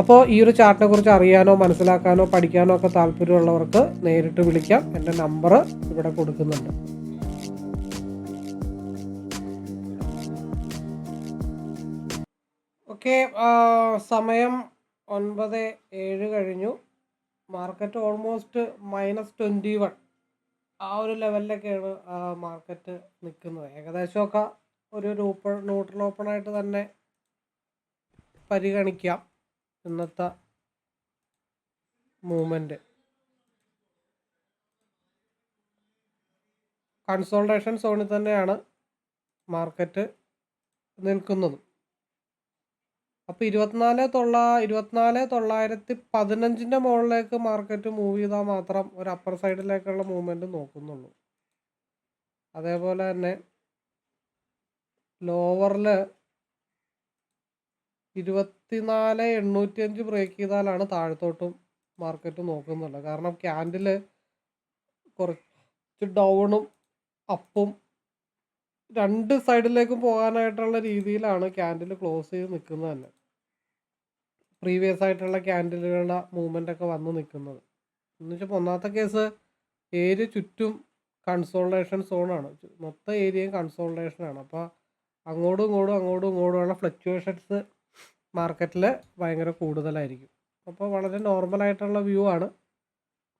അപ്പോൾ ഈ ഒരു ചാർട്ടിനെ കുറിച്ച് അറിയാനോ മനസ്സിലാക്കാനോ പഠിക്കാനോ ഒക്കെ താല്പര്യമുള്ളവർക്ക് നേരിട്ട് വിളിക്കാം. എന്റെ നമ്പർ ഇവിടെ കൊടുക്കുന്നുണ്ട്. ഓക്കെ സമയം ഒൻപത് ഏഴ് കഴിഞ്ഞു. Market almost minus twenty one. ആ ഒരു ലെവലിലൊക്കെയാണ് മാർക്കറ്റ് നിൽക്കുന്നത്. ഏകദേശമൊക്കെ ഒരു രൂപ ന്യൂട്രൽ ഓപ്പൺ ആയിട്ട് തന്നെ പരിഗണിക്കാം. ഇന്നത്തെ മൂവ്മെന്റ് കൺസോൾട്ടേഷൻ സോണിൽ തന്നെയാണ് മാർക്കറ്റ് നിൽക്കുന്നത്. അപ്പോൾ ഇരുപത്തിനാല് തൊള്ള ഇരുപത്തിനാല് തൊള്ളായിരത്തി പതിനഞ്ചിന്റെ മുകളിലേക്ക് മാർക്കറ്റ് മൂവ് ചെയ്താൽ മാത്രം ഒരു അപ്പർ സൈഡിലേക്കുള്ള മൂവ്മെന്റ് നോക്കുന്നുള്ളൂ. അതേപോലെ തന്നെ ലോവറിൽ ഇരുപത്തിനാല് എണ്ണൂറ്റി അഞ്ച് ബ്രേക്ക് ചെയ്താലാണ് താഴത്തോട്ടും മാർക്കറ്റ് നോക്കുന്നുള്ളത് കാരണം ക്യാൻഡിൽ കുറച്ച് ഡൗണും അപ്പും രണ്ട് സൈഡിലേക്കും പോകാനായിട്ടുള്ള രീതിയിലാണ് ക്യാൻഡിൽ ക്ലോസ് ചെയ്ത് നിൽക്കുന്നത് തന്നെ. പ്രീവിയസ് ആയിട്ടുള്ള ക്യാൻഡിലുകളുടെ മൂവ്മെന്റ് ഒക്കെ വന്ന് നിൽക്കുന്നത്. എന്ന് വെച്ചാൽ ഒന്നാമത്തെ കേസ് ഏരിയ ചുറ്റും കൺസോൾട്ടേഷൻ സോണാണ് മൊത്തം ഏരിയയും കൺസോൾട്ടേഷനാണ് അപ്പോൾ അങ്ങോട്ടും ഇങ്ങോട്ടും അങ്ങോട്ടും ഇങ്ങോട്ടുമുള്ള ഫ്ലക്ച്വേഷൻസ് മാർക്കറ്റിൽ ഭയങ്കര കൂടുതലായിരിക്കും. അപ്പോൾ വളരെ നോർമലായിട്ടുള്ള വ്യൂ ആണ്.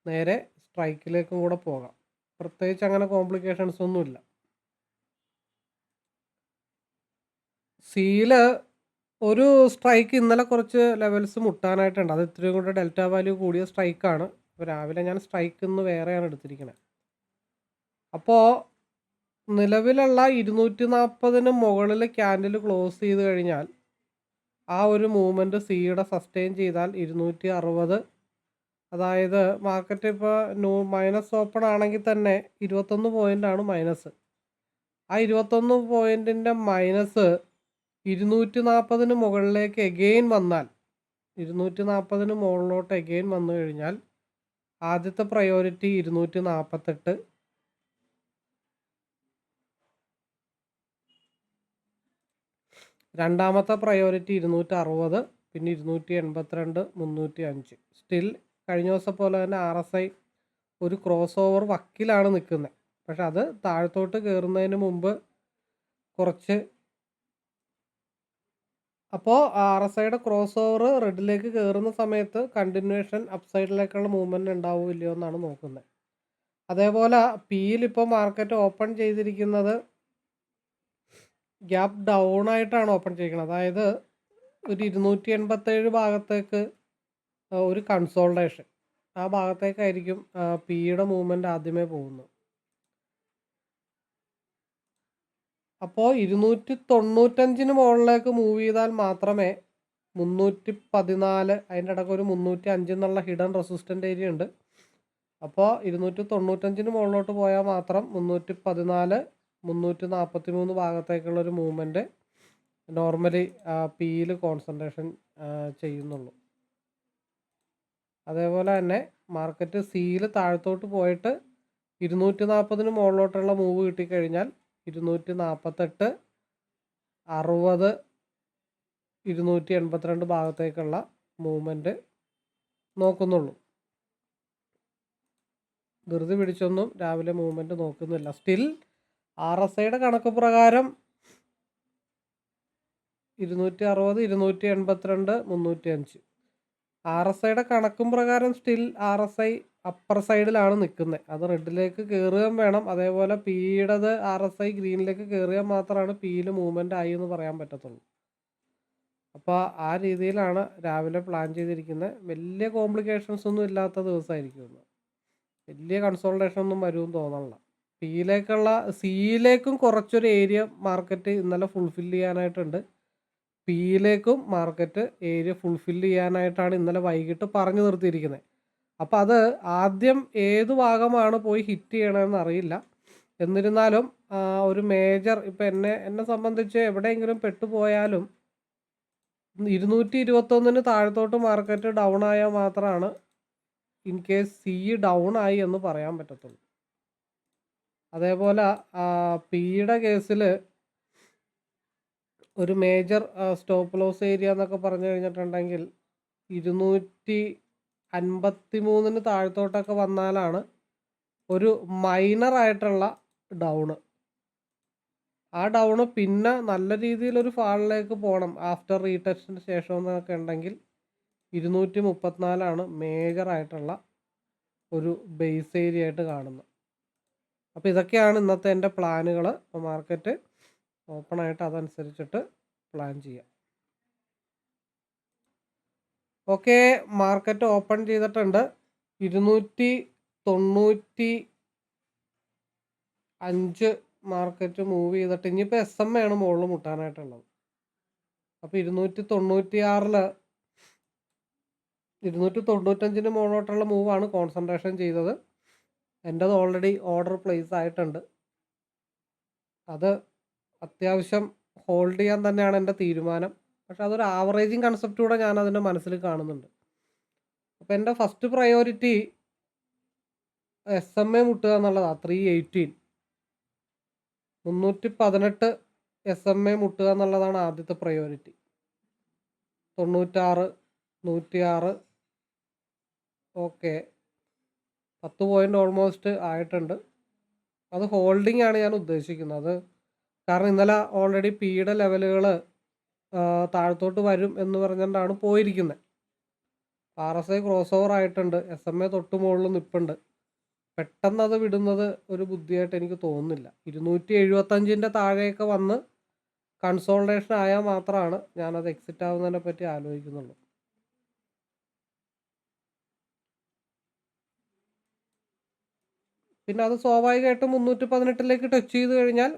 നേരെ സ്ട്രൈക്കിലേക്കും കൂടെ പോകാം. പ്രത്യേകിച്ച് അങ്ങനെ കോംപ്ലിക്കേഷൻസ് ഒന്നുമില്ല. സീൽ ഒരു സ്ട്രൈക്ക് ഇന്നലെ കുറച്ച് ലെവൽസ് മുട്ടാനായിട്ടുണ്ട്. അത് ഇത്രയും കൂടെ ഡെൽറ്റ വാല്യൂ കൂടിയ സ്ട്രൈക്കാണ് അപ്പോൾ രാവിലെ ഞാൻ സ്ട്രൈക്ക് ഇന്ന് വേറെയാണ് എടുത്തിരിക്കുന്നത് അപ്പോൾ നിലവിലുള്ള ഇരുന്നൂറ്റി നാൽപ്പതിന് മുകളിൽ ക്യാൻഡിൽ ക്ലോസ് ചെയ്ത് കഴിഞ്ഞാൽ ആ ഒരു മൂവ്മെന്റ് സിയുടെ സസ്റ്റെയിൻ ചെയ്താൽ ഇരുന്നൂറ്റി അറുപത് അതായത് മാർക്കറ്റ് ഇപ്പോൾ ന്യൂ മൈനസ് ഓപ്പൺ ആണെങ്കിൽ തന്നെ ഇരുപത്തൊന്ന് പോയിന്റാണ് മൈനസ് ആ ഇരുപത്തൊന്ന് പോയിന്റിന്റെ മൈനസ് ഇരുന്നൂറ്റി നാൽപ്പതിന് മുകളിലേക്ക് എഗെയിൻ വന്നാൽ ഇരുന്നൂറ്റി നാൽപ്പതിന് മുകളിലോട്ട് എഗെയിൻ വന്നു കഴിഞ്ഞാൽ ആദ്യത്തെ പ്രയോറിറ്റി ഇരുന്നൂറ്റി നാൽപ്പത്തെട്ട് രണ്ടാമത്തെ പ്രയോറിറ്റി ഇരുന്നൂറ്റി അറുപത് പിന്നെ ഇരുന്നൂറ്റി എൺപത്തിരണ്ട് മുന്നൂറ്റി അഞ്ച് സ്റ്റിൽ കഴിഞ്ഞ ദിവസം പോലെ തന്നെ ആർ എസ് ഐ ഒരു ക്രോസ് ഓവർ വക്കിലാണ് നിൽക്കുന്നത്. പക്ഷെ അത് താഴത്തോട്ട് കയറുന്നതിന് മുമ്പ് കുറച്ച് അപ്പോൾ ആർ എസ് ഐയുടെ ക്രോസ് ഓവർ റെഡിലേക്ക് കയറുന്ന സമയത്ത് കണ്ടിന്യൂഷൻ അപ്സൈഡിലേക്കുള്ള മൂവ്മെന്റ് ഉണ്ടാവില്ലയോ എന്നാണ് നോക്കുന്നത്. അതേപോലെ പിയിൽ ഇപ്പോൾ മാർക്കറ്റ് ഓപ്പൺ ചെയ്തിരിക്കുന്നത് ഗ്യാപ്പ് ഡൗൺ ആയിട്ടാണ് ഓപ്പൺ ചെയ്യിക്കുന്നത് അതായത് ഒരു ഇരുന്നൂറ്റി എൺപത്തേഴ് ഭാഗത്തേക്ക് ഒരു കൺസോൾട്ടേഷൻ. ആ ഭാഗത്തേക്കായിരിക്കും പിയുടെ മൂവ്മെന്റ് ആദ്യമേ പോകുന്നത്. അപ്പോൾ ഇരുന്നൂറ്റി തൊണ്ണൂറ്റഞ്ചിന് മുകളിലേക്ക് മൂവ് ചെയ്താൽ മാത്രമേ മുന്നൂറ്റി പതിനാല് അതിന്റെ ഇടയ്ക്ക് ഒരു മുന്നൂറ്റി അഞ്ച് എന്നുള്ള ഹിഡൻ റെസിസ്റ്റന്റ് ഏരിയ ഉണ്ട്. അപ്പോൾ ഇരുന്നൂറ്റി തൊണ്ണൂറ്റഞ്ചിന് മുകളിലോട്ട് പോയാൽ മാത്രം മുന്നൂറ്റി പതിനാല് മുന്നൂറ്റി നാൽപ്പത്തി മൂന്ന് ഭാഗത്തേക്കുള്ള ഒരു മൂവ്മെന്റ് നോർമലി പിയിൽ കോൺസെൻട്രേഷൻ ചെയ്യുന്നുള്ളൂ. അതേപോലെ തന്നെ മാർക്കറ്റ് സിയിൽ താഴത്തോട്ട് പോയിട്ട് ഇരുന്നൂറ്റി നാൽപ്പതിന് മുകളിലോട്ടുള്ള മൂവ് കിട്ടിക്കഴിഞ്ഞാൽ ഇരുന്നൂറ്റി നാൽപ്പത്തെട്ട് അറുപത് ഇരുന്നൂറ്റി എൺപത്തിരണ്ട് ഭാഗത്തേക്കുള്ള മൂവ്മെന്റ് നോക്കുന്നുള്ളൂ. ധൃതി പിടിച്ചൊന്നും രാവിലെ മൂവ്മെന്റ് നോക്കുന്നില്ല. സ്റ്റിൽ ആർ എസ് ഐയുടെ കണക്ക് പ്രകാരം ഇരുന്നൂറ്റി അറുപത് ഇരുന്നൂറ്റി എൺപത്തിരണ്ട് മുന്നൂറ്റി അഞ്ച് ആർ എസ് ഐയുടെ കണക്കും പ്രകാരം still R S I upper സൈഡിലാണ് നിൽക്കുന്നത്. അത് റെഡിലേക്ക് കയറുകയും വേണം. അതേപോലെ പിയുടേത് ആർ എസ് ഐ ഗ്രീനിലേക്ക് കയറിയാൽ മാത്രമാണ് പിയിൽ മൂവ്മെന്റ് ആയി എന്ന് പറയാൻ പറ്റത്തുള്ളൂ. അപ്പോൾ ആ രീതിയിലാണ് രാവിലെ പ്ലാൻ ചെയ്തിരിക്കുന്നത്. വലിയ കോംപ്ലിക്കേഷൻസ് ഒന്നും ഇല്ലാത്ത ദിവസമായിരിക്കും വലിയ കൺസോൾട്ടേഷൻ ഒന്നും വരുമെന്ന് തോന്നണില്ല. പിയിലേക്കുള്ള സിയിലേക്കും കുറച്ചൊരു ഏരിയ മാർക്കറ്റ് ഇന്നലെ ഫുൾഫിൽ ചെയ്യാനായിട്ടുണ്ട്. പിയിലേക്കും മാർക്കറ്റ് ഏരിയ ഫുൾഫിൽ ചെയ്യാനായിട്ടാണ് ഇന്നലെ വൈകിട്ട് പറഞ്ഞു നിർത്തിയിരിക്കുന്നത്. അപ്പോൾ അത് ആദ്യം ഏത് ഭാഗമാണ് പോയി ഹിറ്റ് ചെയ്യണമെന്ന് അറിയില്ല. എന്നിരുന്നാലും ഒരു മേജർ ഇപ്പം എന്നെ എന്നെ സംബന്ധിച്ച് എവിടെയെങ്കിലും പെട്ടുപോയാലും ഇരുന്നൂറ്റി ഇരുപത്തൊന്നിന് താഴത്തോട്ട് മാർക്കറ്റ് ഡൗൺ ആയാൽ മാത്രമാണ് ഇൻ കേസ് സി ഡൗൺ ആയി എന്ന് പറയാൻ പറ്റത്തുള്ളൂ. അതേപോലെ പിയുടെ കേസിൽ ഒരു മേജർ സ്റ്റോപ്പ് ലോസ് ഏരിയ എന്നൊക്കെ പറഞ്ഞു കഴിഞ്ഞിട്ടുണ്ടെങ്കിൽ ഇരുന്നൂറ്റി അൻപത്തി മൂന്നിന് താഴത്തോട്ടൊക്കെ വന്നാലാണ് ഒരു മൈനർ ആയിട്ടുള്ള ഡൗണ് ആ ഡൗണ് പിന്നെ നല്ല രീതിയിലൊരു ഫാളിലേക്ക് പോകണം ആഫ്റ്റർ റീടെസ്റ്റിന് ശേഷം എന്നൊക്കെ ഉണ്ടെങ്കിൽ ഇരുന്നൂറ്റി മുപ്പത്തിനാലാണ് മേജർ ആയിട്ടുള്ള ഒരു ബേസ് ഏരിയ ആയിട്ട് കാണുന്നത്. അപ്പോൾ ഇതൊക്കെയാണ് ഇന്നത്തെ എന്റെ പ്ലാനുകൾ അപ്പോൾ മാർക്കറ്റ് ഓപ്പൺ ആയിട്ട് അതനുസരിച്ചിട്ട് പ്ലാൻ ചെയ്യാം. ഓക്കെ മാർക്കറ്റ് ഓപ്പൺ ചെയ്തിട്ടുണ്ട്. ഇരുന്നൂറ്റി തൊണ്ണൂറ്റി അഞ്ച് മാർക്കറ്റ് മൂവ് ചെയ്തിട്ട് ഇനിയിപ്പോൾ എസ് എം ആണ് മുകളിൽ മുട്ടാനായിട്ടുള്ളത്. അപ്പോൾ ഇരുന്നൂറ്റി തൊണ്ണൂറ്റി ആറിൽ ഇരുന്നൂറ്റി തൊണ്ണൂറ്റഞ്ചിന് മുകളിലോട്ടുള്ള മൂവാണ് കോൺസെൻട്രേഷൻ ചെയ്തത്. എന്റെത് ഓൾറെഡി ഓർഡർ പ്ലേസ് ആയിട്ടുണ്ട്. അത് അത്യാവശ്യം ഹോൾഡ് ചെയ്യാൻ തന്നെയാണ് എന്റെ തീരുമാനം. പക്ഷെ അതൊരു ആവറേജിങ് കൺസെപ്റ്റ് കൂടെ ഞാൻ അതിന്റെ മനസ്സിൽ കാണുന്നുണ്ട്. അപ്പോൾ എന്റെ first priority S M A മുട്ടുക എന്നുള്ളതാണ് ത്രീ എയ്റ്റീൻ മുന്നൂറ്റി പതിനെട്ട് എസ് എം എ മുട്ടുക എന്നുള്ളതാണ് ആദ്യത്തെ പ്രയോറിറ്റി തൊണ്ണൂറ്റാറ് നൂറ്റിയാറ്. ഓക്കെ പത്ത് പോയിന്റ് ഓൾമോസ്റ്റ് ആയിട്ടുണ്ട്. അത് ഹോൾഡിംഗ് ആണ് ഞാൻ ഉദ്ദേശിക്കുന്നത്. കാരണം ഇന്നലെ ഓൾറെഡി പിയുടെ ലെവലുകൾ താഴത്തോട്ട് വരും എന്ന് പറഞ്ഞുകൊണ്ടാണ് പോയിരിക്കുന്നത്. R S I cross over ആയിട്ടുണ്ട്. എസ് എം എ തൊട്ട് മുകളിൽ നിൽപ്പുണ്ട് പെട്ടെന്ന് അത് വിടുന്നത് ഒരു ബുദ്ധിയായിട്ട് എനിക്ക് തോന്നുന്നില്ല. ഇരുന്നൂറ്റി എഴുപത്തഞ്ചിന്റെ താഴെയൊക്കെ വന്ന് കൺസോൾട്ടേഷൻ ആയാൽ മാത്രമാണ് ഞാനത് എക്സിറ്റ് ആവുന്നതിനെ പറ്റി ആലോചിക്കുന്നുള്ളൂ. പിന്നെ അത് സ്വാഭാവികമായിട്ടും മുന്നൂറ്റി പതിനെട്ടിലേക്ക് ടച്ച് ചെയ്ത് കഴിഞ്ഞാൽ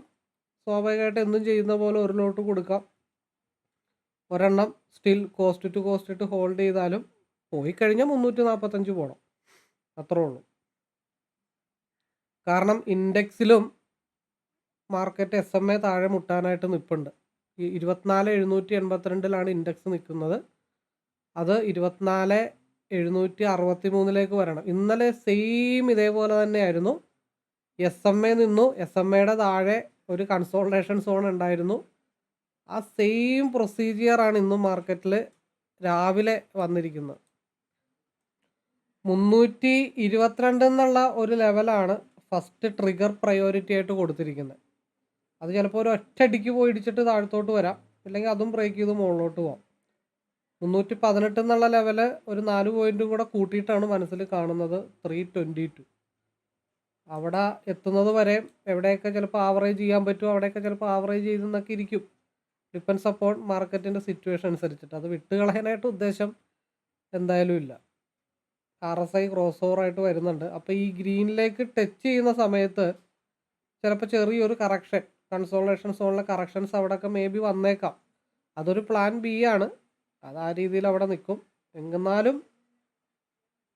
സ്വാഭാവികമായിട്ട് എന്തും ചെയ്യുന്ന പോലെ ഒരു ലോട്ട് കൊടുക്കാം. ഒരെണ്ണം സ്റ്റിൽ കോസ്റ്റ് ടു കോസ്റ്റ് ഇട്ട് ഹോൾഡ് ചെയ്താലും പോയി കഴിഞ്ഞാൽ മുന്നൂറ്റി നാൽപ്പത്തഞ്ച് പോകണം അത്രേ ഉള്ളൂ. കാരണം ഇൻഡെക്സിലും മാർക്കറ്റ് എസ് എം എ താഴെ മുട്ടാനായിട്ട് നിൽപ്പുണ്ട് ഈ ഇരുപത്തിനാല് എഴുന്നൂറ്റി എൺപത്തിരണ്ടിലാണ് ഇൻഡെക്സ് നിൽക്കുന്നത്. അത് ഇരുപത്തിനാല് എഴുന്നൂറ്റി അറുപത്തി മൂന്നിലേക്ക് വരണം. ഇന്നലെ സെയിം ഇതേപോലെ തന്നെയായിരുന്നു. എസ് എം എ നിന്നു. എസ് എം എയുടെ താഴെ ഒരു കൺസോൾട്ടേഷൻ സോൺ ഉണ്ടായിരുന്നു. ആ സെയിം പ്രൊസീജിയറാണ് ഇന്നും മാർക്കറ്റിൽ രാവിലെ വന്നിരിക്കുന്നത്. മുന്നൂറ്റി ഇരുപത്തിരണ്ട് എന്നുള്ള ഒരു ലെവലാണ് ഫസ്റ്റ് ട്രിഗർ പ്രയോറിറ്റി ആയിട്ട് കൊടുത്തിരിക്കുന്നത്. അത് ചിലപ്പോൾ ഒരു ഒറ്റയടിക്ക് പോയി ഇടിച്ചിട്ട് താഴത്തോട്ട് വരാം. ഇല്ലെങ്കിൽ അതും ബ്രേക്ക് ചെയ്ത് മുകളിലോട്ട് പോകാം മുന്നൂറ്റി പതിനെട്ട് എന്നുള്ള ലെവൽ ഒരു നാല് പോയിന്റും കൂടെ കൂട്ടിയിട്ടാണ് മനസ്സിൽ കാണുന്നത്. ത്രീ ട്വന്റി ടു അവിടെ എത്തുന്നത് വരെ എവിടെയൊക്കെ ചിലപ്പോൾ ആവറേജ് ചെയ്യാൻ പറ്റുമോ അവിടെയൊക്കെ ചിലപ്പോൾ ആവറേജ് ചെയ്തെന്നൊക്കെ ഇരിക്കും. ഡിപ്പെൻസ് അപ്പോൾ മാർക്കറ്റിന്റെ സിറ്റുവേഷൻ അനുസരിച്ചിട്ട്. അത് വിട്ടുകളയാനായിട്ട് ഉദ്ദേശം എന്തായാലും ഇല്ല. ആർ എസ് ഐ ക്രോസ് ഓവറായിട്ട് വരുന്നുണ്ട്. അപ്പോൾ ഈ ഗ്രീനിലേക്ക് ടച്ച് ചെയ്യുന്ന സമയത്ത് ചിലപ്പോൾ ചെറിയൊരു കറക്ഷൻ കൺസോളേഷൻ സോണിലെ കറക്ഷൻസ് അവിടെയൊക്കെ മേ ബി വന്നേക്കാം. അതൊരു പ്ലാൻ ബി ആണ്. അത് ആ രീതിയിൽ അവിടെ നിൽക്കും. എന്നാലും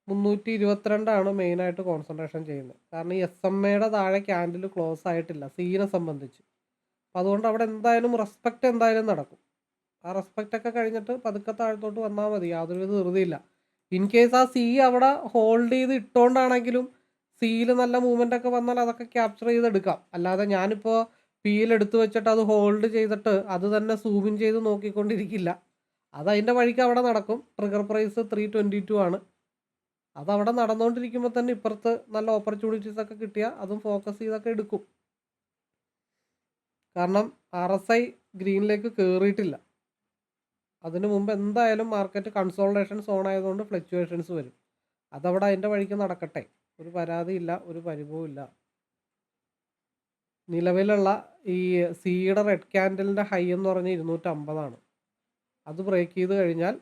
മുന്നൂറ്റി ഇരുപത്തിരണ്ടാണ് മെയിനായിട്ട് കോൺസെൻട്രേഷൻ ചെയ്യുന്നത്. കാരണം എസ് എം എയുടെ താഴെ ക്യാൻഡിൽ ക്ലോസ് ആയിട്ടില്ല സീനെ സംബന്ധിച്ച്. അപ്പം അതുകൊണ്ട് അവിടെ എന്തായാലും റെസ്പെക്റ്റ് എന്തായാലും നടക്കും. ആ റെസ്പെക്റ്റ് ഒക്കെ കഴിഞ്ഞിട്ട് പതുക്കെ താഴത്തോട്ട് വന്നാൽ മതി യാതൊരുവിധ ധൃതിയില്ല. ഇൻ കേസ് ആ സി അവിടെ ഹോൾഡ് ചെയ്ത് ഇട്ടുകൊണ്ടാണെങ്കിലും സിയിൽ നല്ല മൂവ്മെന്റ് ഒക്കെ വന്നാൽ അതൊക്കെ ക്യാപ്ചർ ചെയ്തെടുക്കാം. അല്ലാതെ ഞാനിപ്പോൾ പിയിൽ എടുത്തു വെച്ചിട്ട് അത് ഹോൾഡ് ചെയ്തിട്ട് അത് തന്നെ സൂമിൻ ചെയ്ത് നോക്കിക്കൊണ്ടിരിക്കില്ല. അത് അതിന്റെ വഴിക്ക് അവിടെ നടക്കും. Trigger price three twenty two ആണ് അതവിടെ നടന്നുകൊണ്ടിരിക്കുമ്പോൾ തന്നെ ഇപ്പുറത്ത് നല്ല ഓപ്പർച്യൂണിറ്റീസ് ഒക്കെ കിട്ടിയാൽ അതും ഫോക്കസ് ചെയ്തൊക്കെ എടുക്കും. കാരണം ആർ എസ് ഐ ഗ്രീനിലേക്ക് കയറിയിട്ടില്ല അതിന് മുമ്പ് എന്തായാലും മാർക്കറ്റ് കൺസോൾട്ടേഷൻ സോൺ ആയതുകൊണ്ട് ഫ്ലക്ച്വേഷൻസ് വരും. അതവിടെ അതിന്റെ വഴിക്ക് നടക്കട്ടെ. ഒരു പരാതിയില്ല ഒരു പരിഭവമില്ല നിലവിലുള്ള ഈ സിയുടെ റെഡ് ക്യാൻഡലിന്റെ ഹൈ എന്ന് പറഞ്ഞാൽ ഇരുന്നൂറ്റമ്പതാണ്. അത് ബ്രേക്ക് ചെയ്ത് കഴിഞ്ഞാൽ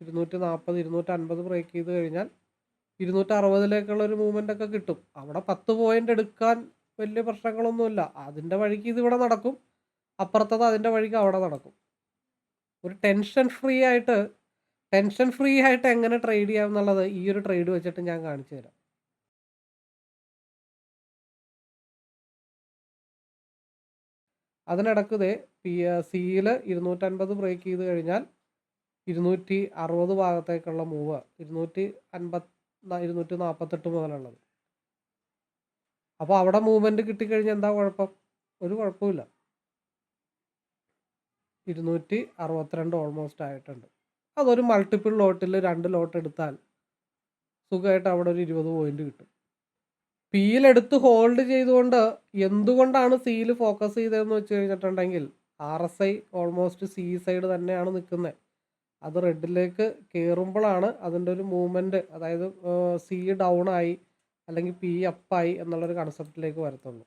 ഇരുന്നൂറ്റി നാൽപ്പത് ഇരുന്നൂറ്റി അൻപത് ബ്രേക്ക് ചെയ്ത് കഴിഞ്ഞാൽ ഇരുന്നൂറ്റി അറുപതിലേക്കുള്ള ഒരു മൂവ്മെന്റ് ഒക്കെ കിട്ടും. അവിടെ പത്ത് പോയിന്റ് എടുക്കാൻ വലിയ പ്രശ്നങ്ങളൊന്നുമില്ല. അതിന്റെ വഴിക്ക് ഇതിവിടെ നടക്കും. അപ്പുറത്തത് അതിന്റെ വഴിക്ക് അവിടെ നടക്കും. ഒരു ടെൻഷൻ ഫ്രീ ആയിട്ട് ടെൻഷൻ ഫ്രീ ആയിട്ട് എങ്ങനെ ട്രേഡ് ചെയ്യാം എന്നുള്ളത് ഈ ഒരു ട്രേഡ് വെച്ചിട്ട് ഞാൻ കാണിച്ചു തരാം. അതിനിടക്ക് ദേ പി സിയിൽ ഇരുന്നൂറ്റൻപത് ബ്രേക്ക് ചെയ്ത് കഴിഞ്ഞാൽ ഇരുന്നൂറ്റി അറുപത് ഭാഗത്തേക്കുള്ള മൂവ് ഇരുന്നൂറ്റി അൻപത് ഇരുന്നൂറ്റി നാൽപ്പത്തെട്ട് മുതലുള്ളത്. അപ്പോൾ അവിടെ മൂവ്മെന്റ് കിട്ടിക്കഴിഞ്ഞാൽ എന്താ കുഴപ്പം? ഒരു കുഴപ്പമില്ല ഇരുന്നൂറ്റി അറുപത്തിരണ്ട് ഓൾമോസ്റ്റ് ആയിട്ടുണ്ട്. അതൊരു മൾട്ടിപ്പിൾ ലോട്ടിൽ രണ്ട് ലോട്ട് എടുത്താൽ സുഖമായിട്ട് അവിടെ ഒരു ഇരുപത് പോയിന്റ് കിട്ടും. പിയിലെടുത്ത് ഹോൾഡ് ചെയ്തുകൊണ്ട് എന്തുകൊണ്ടാണ് സിയിൽ ഫോക്കസ് ചെയ്തതെന്ന് വെച്ച് കഴിഞ്ഞിട്ടുണ്ടെങ്കിൽ R S I almost C side തന്നെയാണ് നിൽക്കുന്നത്. അത് റെഡിലേക്ക് കയറുമ്പോഴാണ് അതിന്റെ ഒരു മൂവ്മെന്റ് അതായത് സി ഡൗൺ ആയി അല്ലെങ്കിൽ പി അപ്പായി എന്നുള്ളൊരു കൺസെപ്റ്റിലേക്ക് വരത്തുള്ളൂ.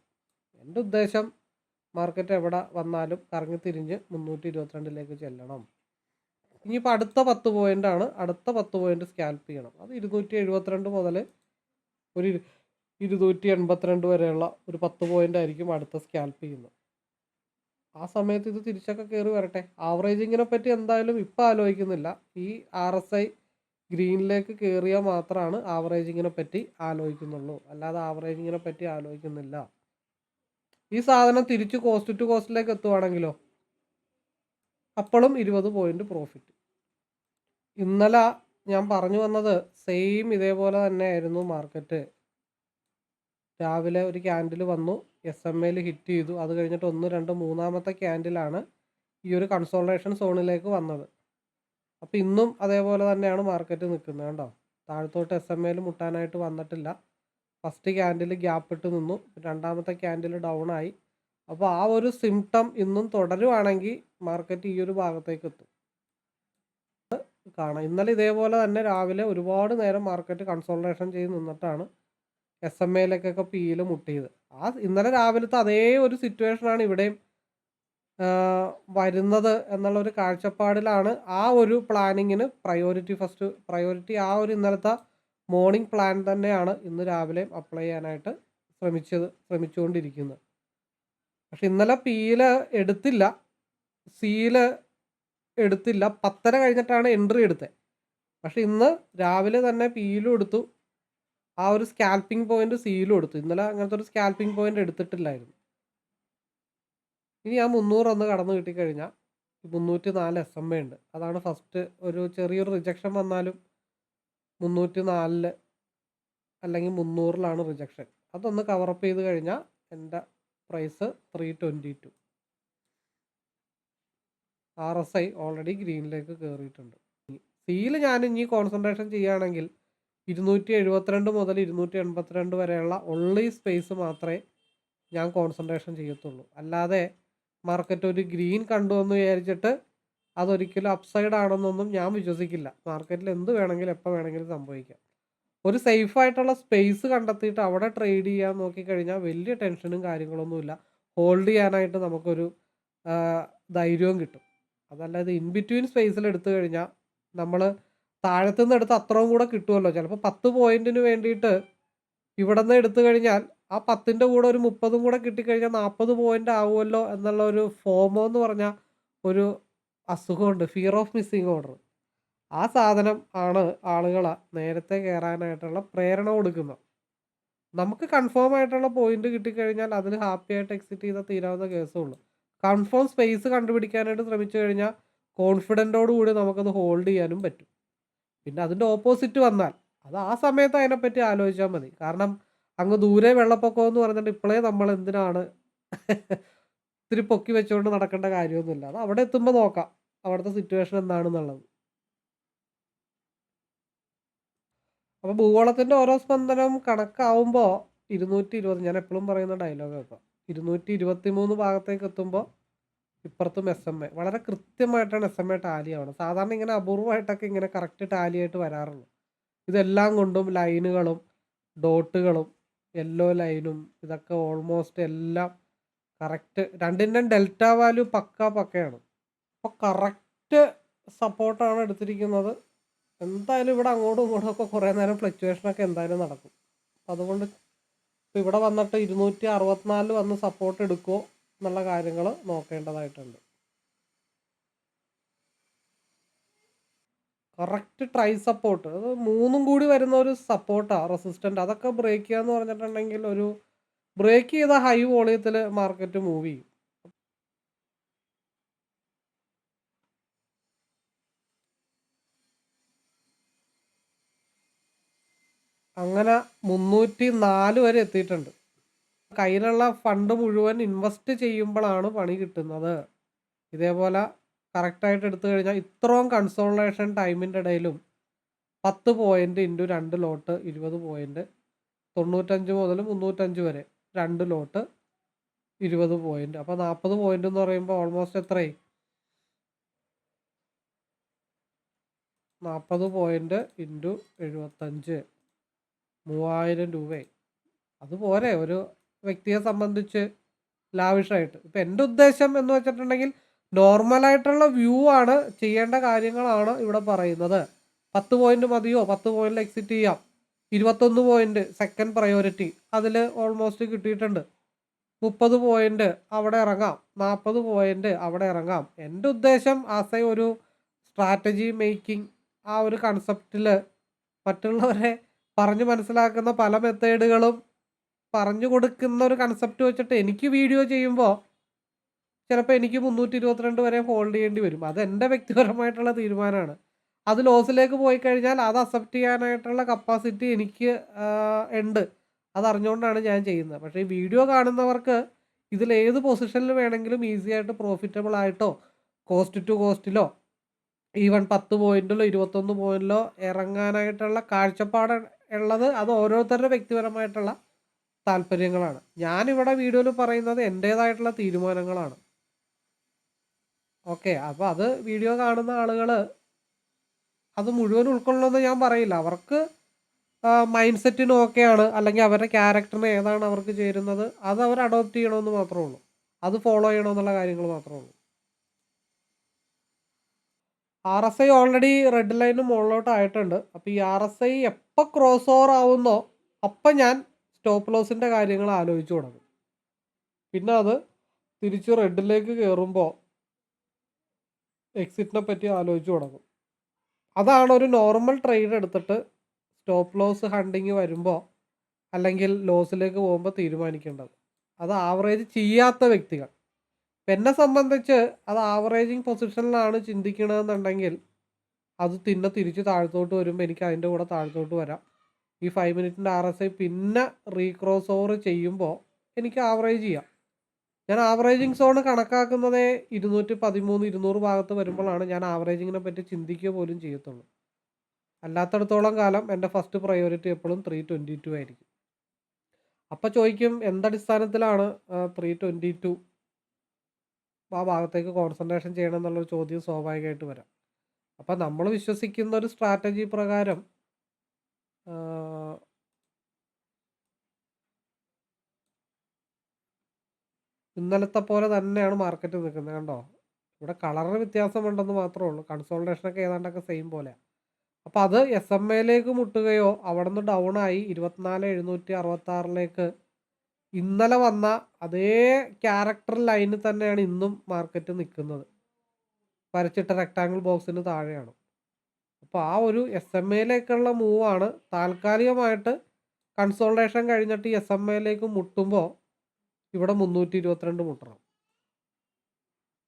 എന്റെ ഉദ്ദേശം മാർക്കറ്റ് എവിടെ വന്നാലും കറങ്ങി തിരിഞ്ഞ് മുന്നൂറ്റി ഇരുപത്തിരണ്ടിലേക്ക് ചെല്ലണം. ഇനിയിപ്പോൾ അടുത്ത പത്ത് പോയിന്റാണ് അടുത്ത പത്ത് പോയിന്റ് സ്കാൽപ്പ് ചെയ്യണം. അത് ഇരുന്നൂറ്റി എഴുപത്തിരണ്ട് മുതൽ ഒരു ഇരുന്നൂറ്റി എൺപത്തിരണ്ട് വരെയുള്ള ഒരു പത്ത് പോയിന്റ് ആയിരിക്കും അടുത്ത സ്കാൽപ്പ് ചെയ്യുന്നത്. ആ സമയത്ത് ഇത് തിരിച്ചൊക്കെ കയറി വരട്ടെ. ആവറേജിങ്ങിനെ പറ്റി എന്തായാലും ഇപ്പം ആലോചിക്കുന്നില്ല. ഈ ആർ എസ് ഐ ഗ്രീനിലേക്ക് കയറിയാൽ മാത്രമാണ് ആവറേജിങ്ങിനെ പറ്റി ആലോചിക്കുന്നുള്ളൂ. അല്ലാതെ ആവറേജിങ്ങിനെ പറ്റി ആലോചിക്കുന്നില്ല. ഈ സാധനം തിരിച്ച് കോസ്റ്റ് ടു കോസ്റ്റിലേക്ക് എത്തുവാണെങ്കിലോ? അപ്പോഴും ഇരുപത് പോയിന്റ് പ്രോഫിറ്റ് ഇന്നലെ ഞാൻ പറഞ്ഞു വന്നത് സെയിം ഇതേപോലെ തന്നെയായിരുന്നു മാർക്കറ്റ് രാവിലെ ഒരു ക്യാൻഡിൽ വന്നു എസ് എം എയിൽ ഹിറ്റ് ചെയ്തു. അത് കഴിഞ്ഞിട്ട് ഒന്ന് രണ്ട് മൂന്നാമത്തെ ക്യാൻഡിലാണ് ഈ ഒരു കൺസോൾട്ടേഷൻ സോണിലേക്ക് വന്നത്. അപ്പോൾ ഇന്നും അതേപോലെ തന്നെയാണ് മാർക്കറ്റ് നിൽക്കുന്നത് കേട്ടോ താഴത്തോട്ട് എസ് എം എയിൽ മുട്ടാനായിട്ട് വന്നിട്ടില്ല. ഫസ്റ്റ് ക്യാൻഡിൽ ഗ്യാപ്പ് ഇട്ട് നിന്നു. രണ്ടാമത്തെ ക്യാൻഡിൽ ഡൗൺ ആയി. അപ്പോൾ ആ ഒരു സിംറ്റം ഇന്നും തുടരുവാണെങ്കിൽ മാർക്കറ്റ് ഈ ഒരു ഭാഗത്തേക്ക് എത്തും. കാണാം. ഇന്നലെ ഇതേപോലെ തന്നെ രാവിലെ ഒരുപാട് നേരം മാർക്കറ്റ് കൺസോൾട്ടേഷൻ ചെയ്ത് നിന്നിട്ടാണ് എസ് എം എയിലേക്കൊക്കെ പിയിൽ മുട്ടിയത്. ആ ഇന്നലെ രാവിലത്തെ അതേ ഒരു സിറ്റുവേഷനാണ് ഇവിടെയും വരുന്നത് എന്നുള്ള ഒരു കാഴ്ചപ്പാടിലാണ് ആ ഒരു പ്ലാനിങ്ങിന് പ്രയോറിറ്റി ഫസ്റ്റ് പ്രയോറിറ്റി ആ ഒരു ഇന്നലത്തെ മോർണിംഗ് പ്ലാൻ തന്നെയാണ് ഇന്ന് രാവിലെയും അപ്ലൈ ചെയ്യാനായിട്ട് ശ്രമിച്ചത് ശ്രമിച്ചുകൊണ്ടിരിക്കുന്നത്. പക്ഷെ ഇന്നലെ പിയിൽ എടുത്തില്ല. സിയിൽ എടുത്തില്ല. പത്തര കഴിഞ്ഞിട്ടാണ് എൻട്രി എടുത്തത്. പക്ഷെ ഇന്ന് രാവിലെ തന്നെ പിയിലും എടുത്തു. ആ ഒരു സ്കാൽപ്പിംഗ് പോയിന്റ് സീലും എടുത്തു. ഇന്നലെ അങ്ങനത്തെ ഒരു സ്കാൽപ്പിംഗ് പോയിന്റ് എടുത്തിട്ടില്ലായിരുന്നു. ഇനി ആ മുന്നൂറ് ഒന്ന് കടന്നു കിട്ടിക്കഴിഞ്ഞാൽ മുന്നൂറ്റി നാല് എസ് എം എ ഉണ്ട്. അതാണ് ഫസ്റ്റ് ഒരു ചെറിയൊരു റിജക്ഷൻ വന്നാലും മുന്നൂറ്റി നാലിൽ അല്ലെങ്കിൽ മുന്നൂറിലാണ് റിജക്ഷൻ അതൊന്ന് കവറപ്പ് ചെയ്ത് കഴിഞ്ഞാൽ എന്റെ price three twenty two R S I already ഗ്രീനിലേക്ക് കയറിയിട്ടുണ്ട് സിയിൽ ഞാൻ ഇനി കോൺസെൻട്രേഷൻ ചെയ്യുകയാണെങ്കിൽ ഇരുന്നൂറ്റി എഴുപത്തിരണ്ട് മുതൽ ഇരുന്നൂറ്റി എൺപത്തിരണ്ട് വരെയുള്ള ഉള്ളി സ്പേസ് മാത്രമേ ഞാൻ കോൺസെൻട്രേഷൻ ചെയ്യത്തുള്ളൂ. അല്ലാതെ മാർക്കറ്റ് ഒരു ഗ്രീൻ കണ്ടു എന്ന് വിചാരിച്ചിട്ട് അതൊരിക്കലും അപ്സൈഡ് ആണെന്നൊന്നും ഞാൻ വിശ്വസിക്കില്ല. മാർക്കറ്റിൽ എന്ത് വേണമെങ്കിലും എപ്പോൾ വേണമെങ്കിലും സംഭവിക്കാം. ഒരു സേഫ് ആയിട്ടുള്ള സ്പേസ് കണ്ടെത്തിയിട്ട് അവിടെ ട്രേഡ് ചെയ്യാൻ നോക്കിക്കഴിഞ്ഞാൽ വലിയ ടെൻഷനും കാര്യങ്ങളൊന്നുമില്ല ഹോൾഡ് ചെയ്യാനായിട്ട് നമുക്കൊരു ധൈര്യവും കിട്ടും. അതല്ലാതെ ഇൻ ബിറ്റ്വീൻ സ്പേസിൽ എടുത്തു കഴിഞ്ഞാൽ നമ്മൾ താഴത്തു നിന്ന് എടുത്ത് അത്രയും കൂടെ കിട്ടുമല്ലോ ചിലപ്പോൾ പത്ത് പോയിന്റിന് വേണ്ടിയിട്ട് ഇവിടെ നിന്ന് എടുത്തു കഴിഞ്ഞാൽ ആ പത്തിന്റെ കൂടെ ഒരു മുപ്പതും കൂടെ കിട്ടിക്കഴിഞ്ഞാൽ നാൽപ്പത് പോയിന്റ് ആവുമല്ലോ എന്നുള്ള ഒരു ഫോമോ എന്ന് പറഞ്ഞ ഒരു അസുഖമുണ്ട്. ഫിയർ ഓഫ് മിസ്സിങ് ഓർഡർ ആ സാധനം ആണ് ആളുകളെ നേരത്തെ കയറാനായിട്ടുള്ള പ്രേരണ കൊടുക്കുന്നത്. നമുക്ക് കൺഫേം ആയിട്ടുള്ള പോയിന്റ് കിട്ടിക്കഴിഞ്ഞാൽ അതിൽ ഹാപ്പി ആയിട്ട് എക്സിറ്റ് ചെയ്താൽ തീരാവുന്ന കേസേ ഉള്ളൂ. കൺഫേം സ്പേസ് കണ്ടുപിടിക്കാനായിട്ട് ശ്രമിച്ചു കഴിഞ്ഞാൽ കോൺഫിഡന്റോടുകൂടി നമുക്കത് ഹോൾഡ് ചെയ്യാനും പറ്റും. പിന്നെ അതിന്റെ ഓപ്പോസിറ്റ് വന്നാൽ അത് ആ സമയത്ത് അതിനെപ്പറ്റി ആലോചിച്ചാൽ മതി. കാരണം അങ്ങ് ദൂരെ വെള്ളപ്പൊക്കം എന്ന് പറഞ്ഞിട്ട് ഇപ്പോഴേ നമ്മൾ എന്തിനാണ് ഇത്തിരി പൊക്കി വെച്ചുകൊണ്ട് നടക്കേണ്ട കാര്യമൊന്നുമില്ല. അത് അവിടെ എത്തുമ്പോൾ നോക്കാം. അവിടുത്തെ സിറ്റുവേഷൻ എന്താണെന്നുള്ളത്. അപ്പോൾ ഭൂഗോളത്തിന്റെ ഓരോ സ്പന്ദനവും കണക്കാവുമ്പോൾ ഇരുന്നൂറ്റി ഇരുപത് ഞാൻ എപ്പോഴും പറയുന്ന ഡയലോഗ് ഇപ്പോൾ ഇരുന്നൂറ്റി ഇരുപത്തി മൂന്ന് ഭാഗത്തേക്ക് എത്തുമ്പോൾ ഇപ്പുറത്തും എസ് എം എ വളരെ കൃത്യമായിട്ടാണ് എസ് എം എ ടാലി ആവുന്നത് സാധാരണ ഇങ്ങനെ അപൂർവമായിട്ടൊക്കെ ഇങ്ങനെ കറക്റ്റ് ടാലി ആയിട്ട് വരാറുള്ളൂ. ഇതെല്ലാം കൊണ്ടും ലൈനുകളും ഡോട്ടുകളും യെല്ലോ ലൈനും ഇതൊക്കെ ഓൾമോസ്റ്റ് എല്ലാം കറക്റ്റ് രണ്ടിന്റെയും ഡെൽറ്റ വാല്യൂ പക്ക പക്കയാണ്. അപ്പോൾ കറക്റ്റ് സപ്പോർട്ടാണ് എടുത്തിരിക്കുന്നത്. എന്തായാലും ഇവിടെ അങ്ങോട്ടും ഇങ്ങോട്ടും ഒക്കെ കുറേ നേരം ഫ്ലക്ച്വേഷനൊക്കെ എന്തായാലും നടക്കും. അതുകൊണ്ട് ഇപ്പോൾ ഇവിടെ വന്നിട്ട് ഇരുന്നൂറ്റി അറുപത്തിനാലിൽ വന്ന് സപ്പോർട്ട് എടുക്കുമോ എന്നുള്ള കാര്യങ്ങൾ നോക്കേണ്ടതായിട്ടുണ്ട്. കറക്റ്റ് ട്രൈ സപ്പോർട്ട് അത് മൂന്നും കൂടി വരുന്ന ഒരു സപ്പോർട്ടാണ് റെസിസ്റ്റന്റ് അതൊക്കെ ബ്രേക്ക് ചെയ്യാന്ന് പറഞ്ഞിട്ടുണ്ടെങ്കിൽ ഒരു ബ്രേക്ക് ചെയ്ത ഹൈ വോളിയത്തിൽ മാർക്കറ്റ് മൂവ് ചെയ്യും. അങ്ങനെ മുന്നൂറ്റി നാല് വരെ എത്തിയിട്ടുണ്ട്. കയ്യിലുള്ള ഫണ്ട് മുഴുവൻ ഇൻവെസ്റ്റ് ചെയ്യുമ്പോഴാണ് പണി കിട്ടുന്നത്. ഇതേപോലെ കറക്റ്റായിട്ട് എടുത്തു കഴിഞ്ഞാൽ ഇത്രയും കൺസോളേഷൻ ടൈമിന്റെ ഇടയിലും പത്ത് പോയിന്റ് ഇന്റു രണ്ട് ലോട്ട് ഇരുപത് പോയിന്റ് തൊണ്ണൂറ്റഞ്ച് മുതൽ മുന്നൂറ്റഞ്ച് വരെ രണ്ട് ലോട്ട് ഇരുപത് പോയിന്റ് അപ്പോൾ നാൽപ്പത് പോയിന്റ് എന്ന് പറയുമ്പോൾ ഓൾമോസ്റ്റ് എത്രയായി? നാൽപ്പത് പോയിന്റ് ഇന്റു എഴുപത്തഞ്ച്. മൂവായിരം രൂപയായി. അതുപോലെ ഒരു വ്യക്തിയെ സംബന്ധിച്ച് ലാവിഷായിട്ട്. ഇപ്പം എന്റെ ഉദ്ദേശം എന്ന് വെച്ചിട്ടുണ്ടെങ്കിൽ നോർമലായിട്ടുള്ള വ്യൂ ആണ് ചെയ്യേണ്ട കാര്യങ്ങളാണ് ഇവിടെ പറയുന്നത്. പത്ത് പോയിന്റ് മതിയോ? പത്ത് പോയിന്റിൽ എക്സിറ്റ് ചെയ്യാം. ഇരുപത്തൊന്ന് പോയിന്റ് സെക്കൻഡ് പ്രയോറിറ്റി അതിൽ ഓൾമോസ്റ്റ് കിട്ടിയിട്ടുണ്ട്. മുപ്പത് പോയിന്റ് അവിടെ ഇറങ്ങാം. നാൽപ്പത് പോയിന്റ് അവിടെ ഇറങ്ങാം. എന്റെ ഉദ്ദേശം ആസ് എ ഒരു സ്ട്രാറ്റജി മേക്കിംഗ് ആ ഒരു കൺസെപ്റ്റിൽ മറ്റുള്ളവരെ പറഞ്ഞു മനസ്സിലാക്കുന്ന പല മെത്തേഡുകളും പറഞ്ഞു കൊടുക്കുന്ന ഒരു കൺസെപ്റ്റ് വെച്ചിട്ട് എനിക്ക് വീഡിയോ ചെയ്യുമ്പോൾ ചിലപ്പോൾ എനിക്ക് മുന്നൂറ്റി ഇരുപത്തിരണ്ട് വരെ ഹോൾഡ് ചെയ്യേണ്ടി വരും. അത് എന്റെ വ്യക്തിപരമായിട്ടുള്ള തീരുമാനമാണ്. അത് ലോസിലേക്ക് പോയി കഴിഞ്ഞാൽ അത് അക്സെപ്റ്റ് ചെയ്യാനായിട്ടുള്ള കപ്പാസിറ്റി എനിക്ക് ഉണ്ട്. അതറിഞ്ഞുകൊണ്ടാണ് ഞാൻ ചെയ്യുന്നത്. പക്ഷേ ഈ വീഡിയോ കാണുന്നവർക്ക് ഇതിൽ ഏത് പൊസിഷനിൽ വേണമെങ്കിലും ഈസി ആയിട്ട് പ്രോഫിറ്റബിൾ ആയിട്ടോ കോസ്റ്റ് ടു കോസ്റ്റിലോ ഈവൻ പത്ത് പോയിന്റിലോ ഇരുപത്തൊന്ന് പോയിന്റിലോ ഇറങ്ങാനായിട്ടുള്ള കാഴ്ചപ്പാട് ഉള്ളത്. അത് ഓരോരുത്തരുടെ വ്യക്തിപരമായിട്ടുള്ള താല്പര്യങ്ങളാണ്. ഞാനിവിടെ വീഡിയോയിൽ പറയുന്നത് എന്റേതായിട്ടുള്ള തീരുമാനങ്ങളാണ്. ഓക്കെ അപ്പോൾ അത് വീഡിയോ കാണുന്ന ആളുകൾ അത് മുഴുവൻ ഉൾക്കൊള്ളണമെന്ന് ഞാൻ പറയില്ല. അവർക്ക് മൈൻഡ് സെറ്റിന് ഓക്കെയാണ്. അല്ലെങ്കിൽ അവരുടെ ക്യാരക്ടറിന് ഏതാണ് അവർക്ക് ചേരുന്നത് അത് അവർ അഡോപ്റ്റ് ചെയ്യണമെന്ന് മാത്രമേ ഉള്ളൂ. അത് ഫോളോ ചെയ്യണമെന്നുള്ള കാര്യങ്ങൾ മാത്രമേ ഉള്ളൂ. R S I already red ലൈനും മുകളിലോട്ട് ആയിട്ടുണ്ട്. അപ്പോൾ ഈ ആർ എസ് ഐ എപ്പോൾ ക്രോസ് ഓവർ ആവുന്നോ അപ്പം ഞാൻ സ്റ്റോപ്പ് ലോസിന്റെ കാര്യങ്ങൾ ആലോചിച്ച് തുടങ്ങും. പിന്നെ അത് തിരിച്ച് റെഡിലേക്ക് കയറുമ്പോൾ എക്സിറ്റിനെ പറ്റി ആലോചിച്ച് തുടങ്ങും. അതാണ് ഒരു നോർമൽ ട്രേഡ് എടുത്തിട്ട് സ്റ്റോപ്പ് ലോസ് ഹണ്ടിങ് വരുമ്പോൾ അല്ലെങ്കിൽ ലോസിലേക്ക് പോകുമ്പോൾ തീരുമാനിക്കേണ്ടത്. അത് ആവറേജ് ചെയ്യാത്ത വ്യക്തികൾ. എന്നെ സംബന്ധിച്ച് അത് ആവറേജിങ് പൊസിഷനിലാണ് ചിന്തിക്കണമെന്നുണ്ടെങ്കിൽ അത് തിന്നെ തിരിച്ച് താഴത്തോട്ട് വരുമ്പോൾ എനിക്ക് അതിന്റെ കൂടെ താഴത്തോട്ട് വരാം. ഈ ഫൈവ് മിനിറ്റിന്റെ ആർ എസ് ഐ പിന്നെ റീക്രോസ് ഓവർ ചെയ്യുമ്പോൾ എനിക്ക് ആവറേജ് ചെയ്യാം. ഞാൻ ആവറേജിങ് സോൺ കണക്കാക്കുന്നത് ഇരുന്നൂറ്റി പതിമൂന്ന് ഇരുന്നൂറ് ഭാഗത്ത് വരുമ്പോഴാണ് ഞാൻ ആവറേജിങ്ങിനെ പറ്റി ചിന്തിക്കുക പോലും ചെയ്യത്തുള്ളൂ. അല്ലാത്തടത്തോളം കാലം എന്റെ ഫസ്റ്റ് പ്രയോറിറ്റി എപ്പോഴും ത്രീ ട്വന്റി ടു ആയിരിക്കും. അപ്പോൾ ചോദിക്കും എന്തടിസ്ഥാനത്തിലാണ് ത്രീ ട്വന്റി ടു ആ ഭാഗത്തേക്ക് കോൺസെൻട്രേഷൻ ചെയ്യണം എന്നുള്ളൊരു ചോദ്യം സ്വാഭാവികമായിട്ട് വരാം. അപ്പം നമ്മൾ വിശ്വസിക്കുന്ന ഒരു സ്ട്രാറ്റജി പ്രകാരം ഇന്നലത്തെ പോലെ തന്നെയാണ് മാർക്കറ്റ് നിൽക്കുന്നത് കണ്ടോ? ഇവിടെ കളറിന് വ്യത്യാസമുണ്ടെന്ന് മാത്രമേ ഉള്ളൂ. കൺസോൾട്ടേഷനൊക്കെ ഏതാണ്ടൊക്കെ സെയിം പോലെയാണ് അപ്പോൾ അത് എസ് എം എയിലേക്ക് മുട്ടുകയോ അവിടെ നിന്ന് ഡൗൺ ആയി ഇരുപത്തിനാല് എഴുന്നൂറ്റി അറുപത്തി ആറിലേക്ക് ഇന്നലെ വന്ന അതേ ക്യാരക്ടർ ലൈനിൽ തന്നെയാണ് ഇന്നും മാർക്കറ്റ് നിൽക്കുന്നത് വരച്ചിട്ട റെക്റ്റാങ്കിൾ ബോക്സിന് താഴെയാണ്. അപ്പോൾ ആ ഒരു എസ് എം എയിലേക്കുള്ള മൂവാണ് താൽക്കാലികമായിട്ട് കൺസോൾട്ടേഷൻ കഴിഞ്ഞിട്ട് എസ് എം എയിലേക്ക് മുട്ടുമ്പോൾ ഇവിടെ മുന്നൂറ്റി ഇരുപത്തിരണ്ട് മുട്ടണം.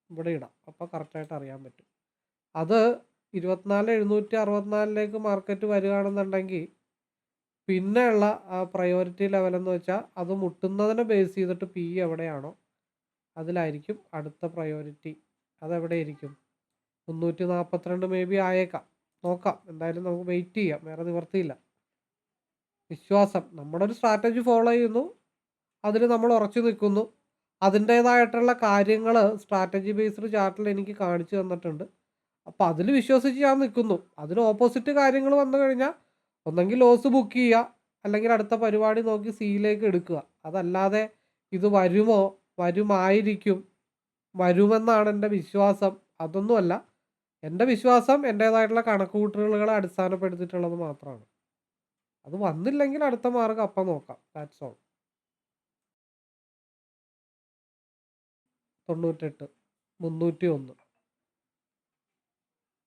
ഇവിടെ ഇടാം. അപ്പോൾ കറക്റ്റായിട്ട് അറിയാൻ പറ്റും. അത് ഇരുപത്തിനാല് എഴുന്നൂറ്റി അറുപത്തിനാലിലേക്ക് മാർക്കറ്റ് വരികയാണെന്നുണ്ടെങ്കിൽ പിന്നെയുള്ള ആ പ്രയോറിറ്റി ലെവൽ എന്ന് വെച്ചാൽ അത് മുട്ടുന്നതിനെ ബേസ് ചെയ്തിട്ട് പി എവിടെയാണോ അതിലായിരിക്കും അടുത്ത പ്രയോറിറ്റി അതെവിടെയായിരിക്കും മുന്നൂറ്റി നാൽപ്പത്തിരണ്ട് മേ ബി ആയേക്കാം. നോക്കാം. എന്തായാലും നമുക്ക് വെയിറ്റ് ചെയ്യാം. വേറെ നിവർത്തിയില്ല വിശ്വാസം. നമ്മുടെ ഒരു സ്ട്രാറ്റജി ഫോളോ ചെയ്യുന്നു. അതിൽ നമ്മൾ ഉറച്ചു നിൽക്കുന്നു. അതിന്റേതായിട്ടുള്ള കാര്യങ്ങൾ സ്ട്രാറ്റജി ബേസ്ഡ് ചാർട്ടിൽ എനിക്ക് കാണിച്ചു തന്നിട്ടുണ്ട്. അപ്പോൾ അതിൽ വിശ്വസിച്ച് ഞാൻ നിൽക്കുന്നു. അതിന് ഓപ്പോസിറ്റ് കാര്യങ്ങൾ വന്നു കഴിഞ്ഞാൽ ഒന്നെങ്കിൽ ലോസ് ബുക്ക് ചെയ്യുക അല്ലെങ്കിൽ അടുത്ത പരിപാടി നോക്കി സിയിലേക്ക് എടുക്കുക. അതല്ലാതെ ഇത് വരുമോ? വരുമായിരിക്കും. വരുമെന്നാണ് എന്റെ വിശ്വാസം. അതൊന്നുമല്ല. എന്റെ വിശ്വാസം എന്റേതായിട്ടുള്ള കണക്കുകൂട്ടലുകളെ അടിസ്ഥാനപ്പെടുത്തിയിട്ടുള്ളത് മാത്രമാണ്. അത് വന്നില്ലെങ്കിൽ അടുത്ത മാർഗം അപ്പം നോക്കാം. ദാറ്റ്സ് ഓൾ തൊണ്ണൂറ്റെട്ട് മുന്നൂറ്റി ഒന്ന്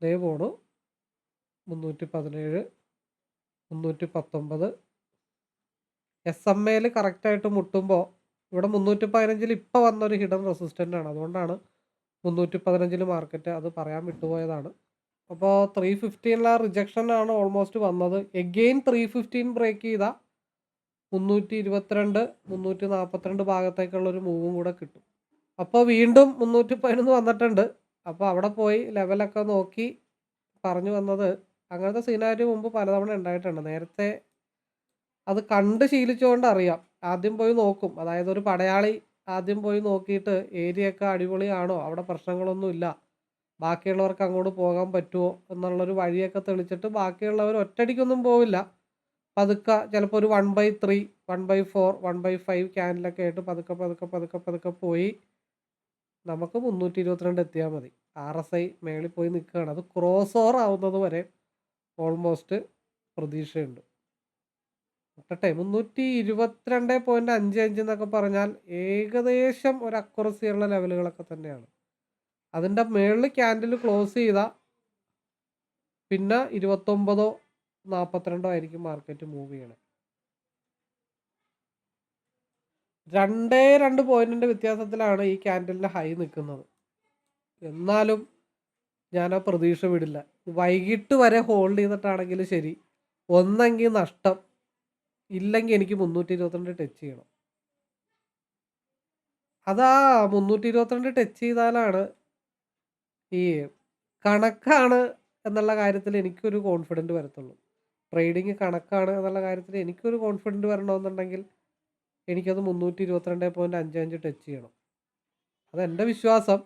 ദേ പോണു മുന്നൂറ്റി പതിനേഴ് മുന്നൂറ്റി പത്തൊമ്പത് എസ് എം എയിൽ കറക്റ്റായിട്ട് മുട്ടുമ്പോൾ ഇവിടെ മുന്നൂറ്റി പതിനഞ്ചിൽ ഇപ്പോൾ വന്നൊരു ഹിഡൻ റെസിസ്റ്റന്റ് ആണ്. അതുകൊണ്ടാണ് മുന്നൂറ്റി പതിനഞ്ചിൽ മാർക്കറ്റ് അത് പറയാൻ വിട്ടുപോയതാണ്. അപ്പോൾ ത്രീ ഫിഫ്റ്റീനിലെ റിജക്ഷൻ ആണ് ഓൾമോസ്റ്റ് വന്നത്. എഗെയിൻ ത്രീ ഫിഫ്റ്റീൻ ബ്രേക്ക് ചെയ്ത മുന്നൂറ്റി ഇരുപത്തിരണ്ട് മുന്നൂറ്റി നാൽപ്പത്തിരണ്ട് ഭാഗത്തേക്കുള്ളൊരു മൂവും കൂടെ കിട്ടും. അപ്പോൾ വീണ്ടും മുന്നൂറ്റി പതിനൊന്ന് വന്നിട്ടുണ്ട്. അപ്പോൾ അവിടെ പോയി ലെവലൊക്കെ നോക്കി പറഞ്ഞു വന്നത് അങ്ങനത്തെ സീനാരി മുമ്പ് പലതവണ ഉണ്ടായിട്ടുണ്ട്. നേരത്തെ അത് കണ്ട് ശീലിച്ചുകൊണ്ട് അറിയാം. ആദ്യം പോയി നോക്കും. അതായത് ഒരു പടയാളി ആദ്യം പോയി നോക്കിയിട്ട് ഏരിയയൊക്കെ അടിപൊളിയാണോ? അവിടെ പ്രശ്നങ്ങളൊന്നും ഇല്ല. ബാക്കിയുള്ളവർക്ക് അങ്ങോട്ട് പോകാൻ പറ്റുമോ എന്നുള്ളൊരു വഴിയൊക്കെ തെളിച്ചിട്ട് ബാക്കിയുള്ളവർ ഒറ്റടിക്കൊന്നും പോവില്ല. പതുക്കെ ചിലപ്പോൾ ഒരു one by three one by four one by five ക്യാനിലൊക്കെ ആയിട്ട് പതുക്കെ പതുക്കെ പതുക്കെ പതുക്കെ പോയി നമുക്ക് മുന്നൂറ്റി ഇരുപത്തിരണ്ട് എത്തിയാൽ മതി. ആർ എസ് ഐ മേളിൽ പോയി നിൽക്കുകയാണ്. അത് ക്രോസ് ഓവർ ആവുന്നത് വരെ ഓൾമോസ്റ്റ് പ്രതീക്ഷയുണ്ട്. മുട്ടട്ടെ മുന്നൂറ്റി ഇരുപത്തിരണ്ട് പോയിന്റ് അഞ്ച് അഞ്ച് എന്നൊക്കെ പറഞ്ഞാൽ ഏകദേശം ഒരു അക്കുറസി ഉള്ള ലെവലുകളൊക്കെ തന്നെയാണ്. അതിന്റെ മേളിൽ ക്യാൻഡിൽ ക്ലോസ് ചെയ്ത പിന്നെ ഇരുപത്തൊമ്പതോ നാൽപ്പത്തിരണ്ടോ ആയിരിക്കും മാർക്കറ്റ് മൂവ് ചെയ്യണേ. രണ്ടേ രണ്ട് പോയിന്റിന്റെ വ്യത്യാസത്തിലാണ് ഈ ക്യാൻഡലിന്റെ ഹൈ നിൽക്കുന്നത് എന്നാലും ഞാൻ ആ പ്രതീക്ഷ വിടില്ല. വൈകിട്ട് വരെ ഹോൾഡ് ചെയ്തിട്ടാണെങ്കിൽ ശരി. ഒന്നെങ്കിൽ നഷ്ടം. ഇല്ലെങ്കിൽ എനിക്ക് മുന്നൂറ്റി ഇരുപത്തിരണ്ട് ടച്ച് ചെയ്യണം. അതാ മുന്നൂറ്റി ഇരുപത്തിരണ്ട് ടച്ച് ചെയ്താലാണ് ഈ കണക്കാണ് എന്നുള്ള കാര്യത്തിൽ എനിക്കൊരു കോൺഫിഡന്റ് വരത്തുള്ളൂ. ട്രേഡിങ് കണക്കാണ് എന്നുള്ള കാര്യത്തിൽ എനിക്കൊരു കോൺഫിഡന്റ് വരണമെന്നുണ്ടെങ്കിൽ എനിക്കത് മുന്നൂറ്റി ഇരുപത്തിരണ്ട് പോയിന്റ് അഞ്ച് അഞ്ച് ടച്ച് ചെയ്യണം. അതെന്റെ വിശ്വാസം.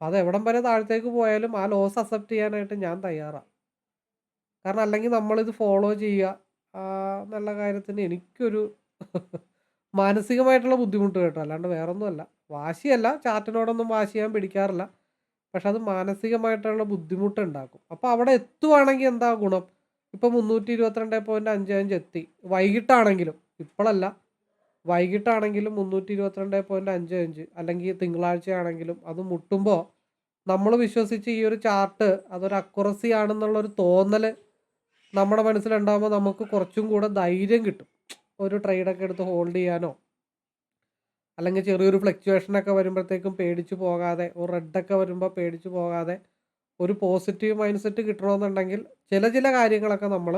അത് എവിടം വരെ താഴത്തേക്ക് പോയാലും ആ ലോസ് അക്സെപ്റ്റ് ചെയ്യാനായിട്ട് ഞാൻ തയ്യാറാണ് കാരണം അല്ലെങ്കിൽ നമ്മളിത് ഫോളോ ചെയ്യുക എന്നുള്ള കാര്യത്തിന് എനിക്കൊരു മാനസികമായിട്ടുള്ള ബുദ്ധിമുട്ട് കേട്ടോ. അല്ലാണ്ട് വേറൊന്നുമല്ല. വാശിയല്ല. ചാറ്റിനോടൊന്നും വാശി ചെയ്യാൻ പിടിക്കാറില്ല. പക്ഷെ അത് മാനസികമായിട്ടുള്ള ബുദ്ധിമുട്ട് ബുദ്ധിമുട്ടുണ്ടാക്കും അപ്പോൾ അവിടെ എത്തുവാണെങ്കിൽ എന്താ ഗുണം? ഇപ്പോൾ മുന്നൂറ്റി ഇരുപത്തിരണ്ട് പോയിന്റ് അഞ്ച് അഞ്ച് എത്തി. വൈകിട്ടാണെങ്കിലും. ഇപ്പോഴല്ല വൈകിട്ടാണെങ്കിലും മുന്നൂറ്റി ഇരുപത്തിരണ്ട് പോയിന്റ് അഞ്ച് അഞ്ച് അല്ലെങ്കിൽ തിങ്കളാഴ്ച ആണെങ്കിലും അത് മുട്ടുമ്പോൾ നമ്മൾ വിശ്വസിച്ച് ഈ ഒരു ചാർട്ട് അതൊരു അക്കുറസി ആണെന്നുള്ളൊരു തോന്നൽ നമ്മുടെ മനസ്സിലുണ്ടാകുമ്പോൾ നമുക്ക് കുറച്ചും കൂടെ ധൈര്യം കിട്ടും. ഒരു ട്രേഡൊക്കെ എടുത്ത് ഹോൾഡ് ചെയ്യാനോ അല്ലെങ്കിൽ ചെറിയൊരു ഫ്ലക്ച്വേഷനൊക്കെ വരുമ്പോഴത്തേക്കും പേടിച്ച് പോകാതെ ഒരു റെഡൊക്കെ വരുമ്പോൾ പേടിച്ച് പോകാതെ ഒരു പോസിറ്റീവ് മൈൻഡ് സെറ്റ് കിട്ടണമെന്നുണ്ടെങ്കിൽ ചില ചില കാര്യങ്ങളൊക്കെ നമ്മൾ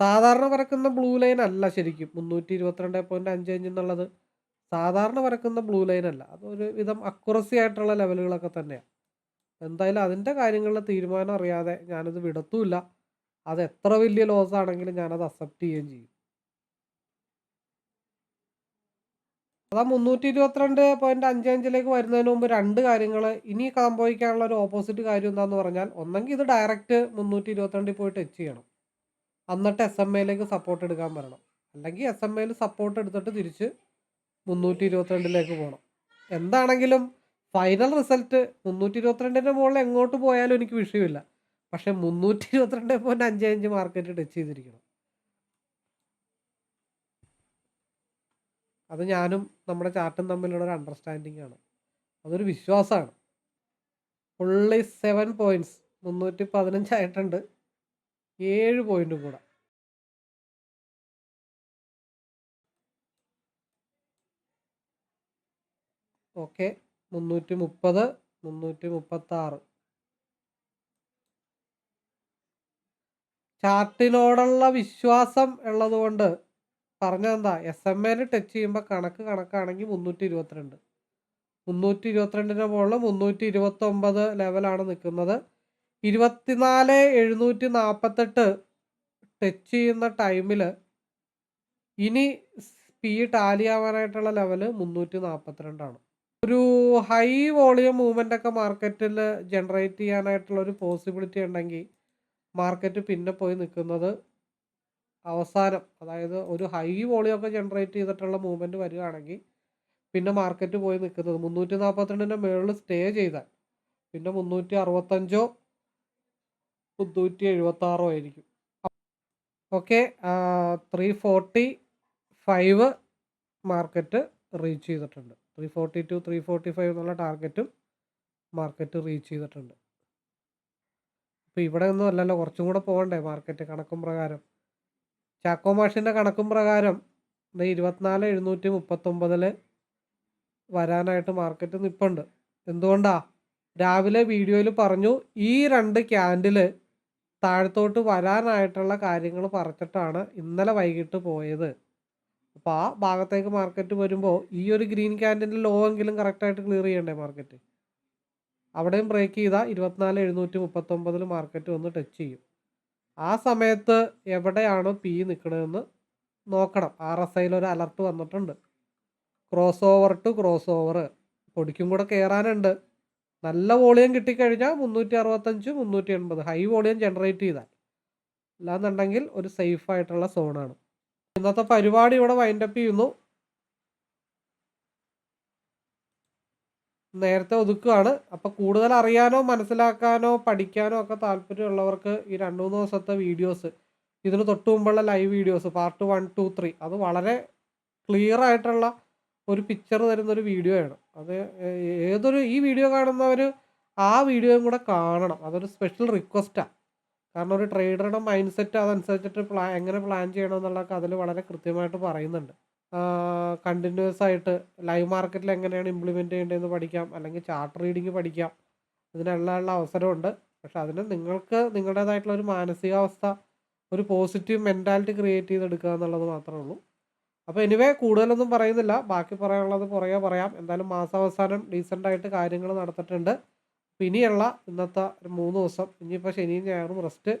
സാധാരണ വരക്കുന്ന ബ്ലൂ ലൈൻ അല്ല ശരിക്കും. മുന്നൂറ്റി ഇരുപത്തിരണ്ട് പോയിന്റ് അഞ്ച് അഞ്ച് എന്നുള്ളത് സാധാരണ വരക്കുന്ന ബ്ലൂ ലൈൻ അല്ല. അതൊരു വിധം അക്യുറസി ആയിട്ടുള്ള ലെവലുകളൊക്കെ തന്നെയാണ് എന്തായാലും അതിന്റെ കാര്യങ്ങളിലെ തീരുമാനം അറിയാതെ ഞാനത് വിടത്തുമില്ല അത് എത്ര വലിയ ലോസ് ആണെങ്കിലും ഞാനത് അക്സെപ്റ്റ് ചെയ്യുകയും ചെയ്യും. അതാ മുന്നൂറ്റി ഇരുപത്തിരണ്ട് പോയിന്റ് അഞ്ച് അഞ്ചിലേക്ക് വരുന്നതിന് മുമ്പ് രണ്ട് കാര്യങ്ങൾ ഇനി സംഭവിക്കാനുള്ള ഒരു ഓപ്പോസിറ്റ് കാര്യം എന്താണെന്ന് പറഞ്ഞാൽ ഒന്നെങ്കിൽ ഇത് ഡയറക്റ്റ് മുന്നൂറ്റി ഇരുപത്തിരണ്ടിൽ പോയി ടച്ച് ചെയ്യണം. എന്നിട്ട് എസ് എം എയിലേക്ക് സപ്പോർട്ട് എടുക്കാൻ വരണം അല്ലെങ്കിൽ എസ് എം എയിൽ സപ്പോർട്ട് എടുത്തിട്ട് തിരിച്ച് മുന്നൂറ്റി ഇരുപത്തിരണ്ടിലേക്ക് പോകണം. എന്താണെങ്കിലും ഫൈനൽ റിസൾട്ട് മുന്നൂറ്റി ഇരുപത്തിരണ്ടിന്റെ മുകളിൽ എങ്ങോട്ട് പോയാലും എനിക്ക് വിഷയമില്ല. പക്ഷേ മുന്നൂറ്റി ഇരുപത്തിരണ്ട് പോയിന്റ് അഞ്ച് അഞ്ച് മാർക്കറ്റ് ടച്ച് ചെയ്തിരിക്കണം. അത് ഞാനും നമ്മുടെ ചാർട്ടും തമ്മിലുള്ള ഒരു അണ്ടർസ്റ്റാൻഡിങ് ആണ്. അതൊരു വിശ്വാസമാണ്. ഫുള്ളി സെവൻ പോയിന്റ്സ് മുന്നൂറ്റി പതിനഞ്ചായിട്ടുണ്ട് ഏഴ് പോയിന്റ് കൂടാം. ഓക്കെ. മുന്നൂറ്റി മുപ്പത് മുന്നൂറ്റി മുപ്പത്തി ആറ് ചാർട്ടിനോടുള്ള വിശ്വാസം ഉള്ളതുകൊണ്ട് പറഞ്ഞതെന്താ? എസ് എം എയിൽ ടച്ച് ചെയ്യുമ്പോൾ കണക്ക് കണക്കാണെങ്കിൽ മുന്നൂറ്റി ഇരുപത്തിരണ്ട് മുന്നൂറ്റി ഇരുപത്തിരണ്ടിന് മുകളിൽ മുന്നൂറ്റി ഇരുപത്തൊമ്പത് ലെവലാണ് നിൽക്കുന്നത് ഇരുപത്തിനാല് എഴുന്നൂറ്റി നാൽപ്പത്തെട്ട് ടച്ച് ചെയ്യുന്ന ടൈമിൽ ഇനി സ്പീഡ് ടാലി ആവാനായിട്ടുള്ള ലെവൽ മുന്നൂറ്റി നാൽപ്പത്തിരണ്ടാണ് ഒരു ഹൈ വോളിയം മൂവ്മെന്റ് ഒക്കെ മാർക്കറ്റിൽ ജനറേറ്റ് ചെയ്യാനായിട്ടുള്ള ഒരു പോസിബിലിറ്റി ഉണ്ടെങ്കിൽ മാർക്കറ്റ് പിന്നെ പോയി നിൽക്കുന്നത് അവസാനം അതായത് ഒരു ഹൈ വോളിയം ഒക്കെ ജനറേറ്റ് ചെയ്തിട്ടുള്ള മൂവ്മെന്റ് വരികയാണെങ്കിൽ പിന്നെ മാർക്കറ്റ് പോയി നിൽക്കുന്നത് മുന്നൂറ്റി നാൽപ്പത്തിരണ്ടിന്റെ മുകളിൽ സ്റ്റേ ചെയ്താൽ പിന്നെ മുന്നൂറ്റി അറുപത്തഞ്ചോ മുന്നൂറ്റി എഴുപത്താറോ ആയിരിക്കും okay three forty five market reach ചെയ്തിട്ടുണ്ട്. Three forty two three forty five എന്നുള്ള ടാർഗറ്റും മാർക്കറ്റ് റീച്ച് ചെയ്തിട്ടുണ്ട്. അപ്പോൾ ഇവിടെ ഒന്നും അല്ലല്ലോ കുറച്ചും കൂടെ പോകണ്ടേ മാർക്കറ്റ് കണക്കും പ്രകാരം. ചാക്കോ മാഷിന്റെ കണക്കും പ്രകാരം ഇരുപത്തിനാല് എഴുന്നൂറ്റി മുപ്പത്തൊമ്പതിൽ വരാനായിട്ട് മാർക്കറ്റ് നിൽപ്പുണ്ട് എന്തുകൊണ്ടാണ് രാവിലെ വീഡിയോയിൽ പറഞ്ഞു ഈ രണ്ട് ക്യാൻഡിൽ താഴത്തോട്ട് വരാനായിട്ടുള്ള കാര്യങ്ങൾ പറഞ്ഞിട്ടാണ് ഇന്നലെ വൈകിട്ട് പോയത്. അപ്പോൾ ആ ഭാഗത്തേക്ക് മാർക്കറ്റ് വരുമ്പോൾ ഈ ഒരു ഗ്രീൻ ക്യാൻഡിന്റെ ലോ എങ്കിലും കറക്റ്റായിട്ട് ക്ലിയർ ചെയ്യണ്ടേ മാർക്കറ്റ്? അവിടെയും ബ്രേക്ക് ചെയ്താൽ ഇരുപത്തിനാല് എഴുന്നൂറ്റി മുപ്പത്തൊമ്പതിൽ മാർക്കറ്റ് വന്ന് ടച്ച് ചെയ്യും. ആ സമയത്ത് എവിടെയാണ് പി നിൽക്കണതെന്ന് നോക്കണം. ആർ എസ് ഐയിൽ ഒരു അലർട്ട് വന്നിട്ടുണ്ട്. Cross over to cross over പൊടിക്കും കൂടെ കയറാനുണ്ട് നല്ല വോളിയം കിട്ടിക്കഴിഞ്ഞാൽ മുന്നൂറ്റി അറുപത്തഞ്ച് മുന്നൂറ്റി എൺപത് ഹൈ വോളിയം ജനറേറ്റ് ചെയ്താൽ. അല്ലാന്നുണ്ടെങ്കിൽ ഒരു സേഫ് ആയിട്ടുള്ള സോണാണ് ഇന്നത്തെ പരിപാടി ഇവിടെ വൈൻഡപ്പ് ചെയ്യുന്നു. നേരത്തെ ഒതുക്കുകയാണ് അപ്പോൾ കൂടുതൽ അറിയാനോ മനസ്സിലാക്കാനോ പഠിക്കാനോ ഒക്കെ താല്പര്യമുള്ളവർക്ക് ഈ രണ്ട് മൂന്ന് ദിവസത്തെ വീഡിയോസ് ഇതിന് തൊട്ട് മുമ്പുള്ള live videos part one two three അത് വളരെ ക്ലിയർ ആയിട്ടുള്ള ഒരു പിക്ചർ തരുന്ന ഒരു വീഡിയോ ആണ് അത് ഏതൊരു ഈ വീഡിയോ കാണുന്നവർ ആ വീഡിയോയും കൂടെ കാണണം. അതൊരു സ്പെഷ്യൽ റിക്വസ്റ്റാണ് കാരണം ഒരു ട്രേഡറുടെ മൈൻഡ് സെറ്റ് അതനുസരിച്ചിട്ട് പ്ലാ എങ്ങനെ പ്ലാൻ ചെയ്യണം എന്നുള്ളതൊക്കെ അതിൽ വളരെ കൃത്യമായിട്ട് പറയുന്നുണ്ട്. കണ്ടിന്യൂസ് ആയിട്ട് ലൈവ് മാർക്കറ്റിൽ എങ്ങനെയാണ് ഇംപ്ലിമെന്റ് ചെയ്യേണ്ടതെന്ന് പഠിക്കാം. അല്ലെങ്കിൽ ചാർട്ട് റീഡിങ് പഠിക്കാം. ഇതിനുള്ള അവസരമുണ്ട്. പക്ഷെ അതിന് നിങ്ങൾക്ക് നിങ്ങളുടേതായിട്ടുള്ള ഒരു മാനസികാവസ്ഥ ഒരു പോസിറ്റീവ് മെന്റാലിറ്റി ക്രിയേറ്റ് ചെയ്തെടുക്കുക എന്നുള്ളത് മാത്രമേ ഉള്ളൂ. അപ്പോൾ എനിവേ കൂടുതലൊന്നും പറയുന്നില്ല. ബാക്കി പറയാനുള്ളത് പുറകെ പറയാം. എന്തായാലും മാസാവസാനം ഡീസന്റായിട്ട് കാര്യങ്ങൾ നടത്തിയിട്ടുണ്ട് അപ്പോൾ ഇനിയുള്ള ഇന്നത്തെ ഒരു മൂന്ന് ദിവസം ഇനിയിപ്പോൾ ശനിയും ഞായറും റെസ്റ്റ്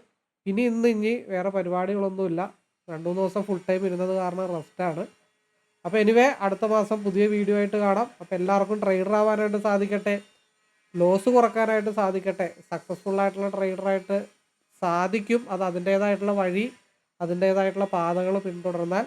ഇനി ഇന്ന് ഇനി വേറെ പരിപാടികളൊന്നുമില്ല. രണ്ട് മൂന്ന് ദിവസം ഫുൾ ടൈം ഇരുന്നത് കാരണം റെസ്റ്റാണ് അപ്പോൾ എനിവേ അടുത്ത മാസം പുതിയ വീഡിയോ ആയിട്ട് കാണാം. അപ്പോൾ എല്ലാവർക്കും ട്രേഡർ ആവാനായിട്ട് സാധിക്കട്ടെ. ലോസ് കുറക്കാനായിട്ട് സാധിക്കട്ടെ. സക്സസ്ഫുൾ ആയിട്ടുള്ള സാധിക്കും. അത് അതിന്റേതായിട്ടുള്ള വഴി അതിന്റേതായിട്ടുള്ള പാതകൾ പിന്തുടർന്നാൽ